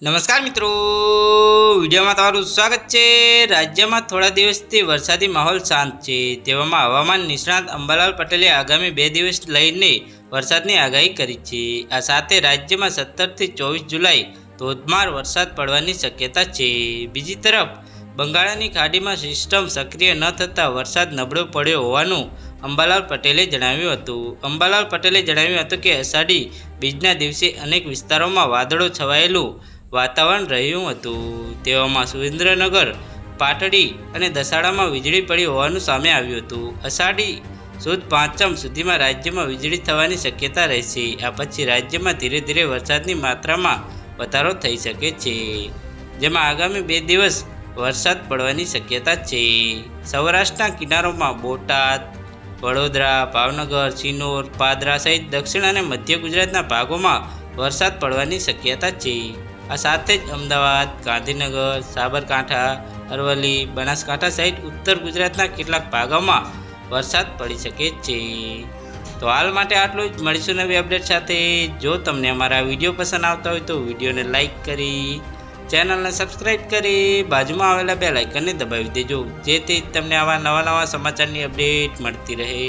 નમસ્કાર મિત્રો. વિડીયોમાં તમારું સ્વાગત છે. રાજ્યમાં થોડા દિવસથી વરસાદી માહોલ શાંત છે. તેવામાં હવામાન નિષ્ણાત અંબાલાલ પટેલે આગામી બે દિવસ લઈને વરસાદની આગાહી કરી છે. આ સાથે રાજ્યમાં સત્તરથી ચોવીસ જુલાઈ ધોધમાર વરસાદ પડવાની શક્યતા છે. બીજી તરફ, બંગાળની ખાડીમાં સિસ્ટમ સક્રિય ન થતાં વરસાદ નબળો પડ્યો હોવાનું અંબાલાલ પટેલે જણાવ્યું હતું. અંબાલાલ પટેલે જણાવ્યું હતું કે અષાઢી બીજના દિવસે અનેક વિસ્તારોમાં વાદળો છવાયેલું વાતાવરણ રહ્યું હતું. તેવામાં સુરેન્દ્રનગર, પાટડી અને દસાડામાં વીજળી પડી હોવાનું સામે આવ્યું હતું. અષાઢી સુદ પાંચમ સુધીમાં રાજ્યમાં વીજળી થવાની શક્યતા રહેશે. આ પછી રાજ્યમાં ધીરે ધીરે વરસાદની માત્રામાં વધારો થઈ શકે છે. જેમાં આગામી બે દિવસ વરસાદ પડવાની શક્યતા છે. સૌરાષ્ટ્રના કિનારોમાં બોટાદ, વડોદરા, ભાવનગર સિનોર પાદરા સહિત દક્ષિણ અને મધ્ય ગુજરાતના ભાગોમાં વરસાદ પડવાની શક્યતા છે. આ સાથે જ અમદાવાદ, ગાંધીનગર, સાબરકાંઠા, અરવલ્લી, બનાસકાંઠા સહિત ઉત્તર ગુજરાતના કેટલાક ભાગોમાં વરસાદ પડી શકે છે. તો હાલ માટે આટલું જ. મળીશું નવી અપડેટ સાથે. જો તમને અમારા વીડિયો પસંદ આવતા હોય તો વિડીયોને લાઇક કરી, ચેનલને સબસ્ક્રાઇબ કરી, બાજુમાં આવેલા બે લાઇકનને દબાવી દેજો. જેથી તમને આવા નવા નવા સમાચારની અપડેટ મળતી રહે.